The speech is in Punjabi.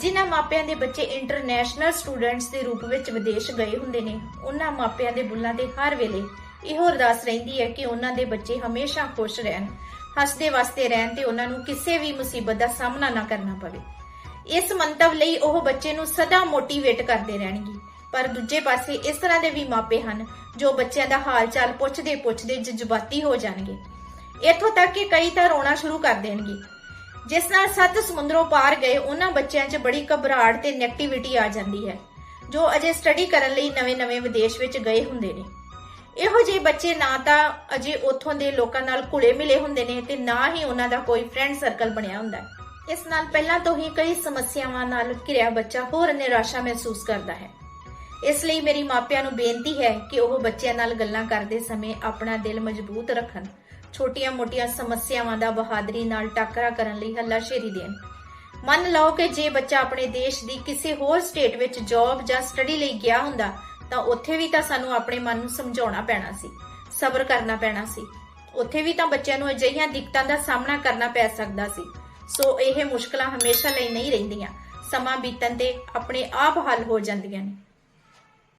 ਜਿਨ੍ਹਾਂ ਮਾਪਿਆਂ ਦੇ ਬੱਚੇ ਇੰਟਰਨੈਸ਼ਨਲ ਸਟੂਡੈਂਟਸ ਦੇ ਰੂਪ ਵਿੱਚ ਵਿਦੇਸ਼ ਗਏ ਹੁੰਦੇ ਨੇ, ਉਹਨਾਂ ਮਾਪਿਆਂ ਦੇ ਬੁੱਲਾਂ ਤੇ ਹਰ ਵੇਲੇ ਇਹੋ ਅਰਦਾਸ ਰਹਿੰਦੀ ਹੈ ਕਿ ਉਹਨਾਂ ਦੇ ਬੱਚੇ ਹਮੇਸ਼ਾ ਖੁਸ਼ ਰਹਿਣ, ਹੱਸਦੇ ਵਸਦੇ ਰਹਿਣ ਤੇ ਉਹਨਾਂ ਨੂੰ ਕਿਸੇ ਵੀ ਮੁਸੀਬਤ ਦਾ ਸਾਹਮਣਾ ਨਾ ਕਰਨਾ ਪਵੇ। ਇਸ ਮੰਤਵ ਲਈ ਉਹ ਬੱਚੇ ਨੂੰ ਸਦਾ ਮੋਟੀਵੇਟ ਕਰਦੇ ਰਹਿਣਗੇ। ਪਰ ਦੂਜੇ ਪਾਸੇ ਇਸ ਤਰ੍ਹਾਂ ਦੇ ਵੀ ਮਾਪੇ ਹਨ, ਜੋ ਬੱਚਿਆਂ ਦਾ ਹਾਲ ਚਾਲ ਪੁੱਛਦੇ ਪੁੱਛਦੇ ਜਜ਼ਬਾਤੀ ਹੋ ਜਾਣਗੇ। ਇੱਥੋਂ ਤੱਕ ਕਿ ਕਈ ਤਾਂ ਰੋਣਾ ਸ਼ੁਰੂ ਕਰ ਦੇਣਗੇ। ਜਿਸ ਨਾਲ ਸੱਤ ਸਮੁੰਦਰੋਂ ਪਾਰ ਗਏ, ਉਹਨਾਂ ਬੱਚਿਆਂ 'ਚ ਬੜੀ ਘਬਰਾਹਟ ਤੇ ਨੈਗੇਟਿਵਿਟੀ ਆ ਜਾਂਦੀ ਹੈ, ਜੋ ਅਜੇ ਸਟੱਡੀ ਕਰਨ ਲਈ ਨਵੇਂ-ਨਵੇਂ ਵਿਦੇਸ਼ ਵਿੱਚ ਗਏ ਹੁੰਦੇ ਨੇ। ਇਹੋ ਜਿਹੇ ਬੱਚੇ ਨਾ ਤਾਂ ਅਜੇ ਉੱਥੋਂ ਦੇ ਲੋਕਾਂ ਨਾਲ ਘੁਲੇ ਮਿਲੇ ਹੁੰਦੇ ਨੇ ਤੇ ਨਾ ਹੀ ਉਹਨਾਂ ਦਾ ਕੋਈ ਫਰੈਂਡ ਸਰਕਲ ਬਣਿਆ ਹੁੰਦਾ ਹੈ। ਇਸ ਨਾਲ ਪਹਿਲਾਂ ਤੋਂ ਹੀ ਕਈ ਸਮੱਸਿਆਵਾਂ ਨਾਲ ਘਿਰਿਆ ਬੱਚਾ ਹੋਰ ਨਿਰਾਸ਼ਾ ਮਹਿਸੂਸ ਕਰਦਾ ਹੈ। ਇਸ ਲਈ ਮੇਰੀ ਮਾਪਿਆਂ ਨੂੰ ਬੇਨਤੀ ਹੈ ਕਿ ਉਹ ਬੱਚਿਆਂ ਨਾਲ ਗੱਲਾਂ ਕਰਦੇ ਸਮੇਂ ਆਪਣਾ ਦਿਲ ਮਜ਼ਬੂਤ ਰੱਖਣ ਛੋਟੀਆਂ-ਮੋਟੀਆਂ ਸਮੱਸਿਆਵਾਂ ਦਾ ਬਹਾਦਰੀ ਨਾਲ ਟਾਕਰਾ ਕਰਨ ਲਈ ਹੱਲਾਸ਼ੇਰੀ ਦੇਣ। ਮੰਨ ਲਓ ਕਿ ਜੇ ਬੱਚਾ ਆਪਣੇ ਦੇਸ਼ ਦੀ ਕਿਸੇ ਹੋਰ ਸਟੇਟ ਵਿੱਚ ਜੌਬ ਜਾਂ ਸਟੱਡੀ ਲਈ ਗਿਆ ਹੁੰਦਾ, ਤਾਂ ਉੱਥੇ ਵੀ ਤਾਂ ਸਾਨੂੰ ਆਪਣੇ ਮਨ ਨੂੰ ਸਮਝਾਉਣਾ ਪੈਣਾ ਸੀ, ਸਬਰ ਕਰਨਾ ਪੈਣਾ ਸੀ। ਉੱਥੇ ਵੀ ਤਾਂ ਬੱਚਿਆਂ ਨੂੰ ਅਜਿਹੀਆਂ ਦਿੱਕਤਾਂ ਦਾ ਸਾਹਮਣਾ ਕਰਨਾ ਪੈ ਸਕਦਾ ਸੀ। ਸੋ ਇਹ ਮੁਸ਼ਕਲਾਂ ਹਮੇਸ਼ਾ ਲਈ ਨਹੀਂ ਰਹਿੰਦੀਆਂ। ਸਮਾਂ ਬੀਤਣ ਤੇ ਆਪਣੇ ਆਪ ਹੱਲ ਹੋ ਜਾਂਦੀਆਂ ਨੇ।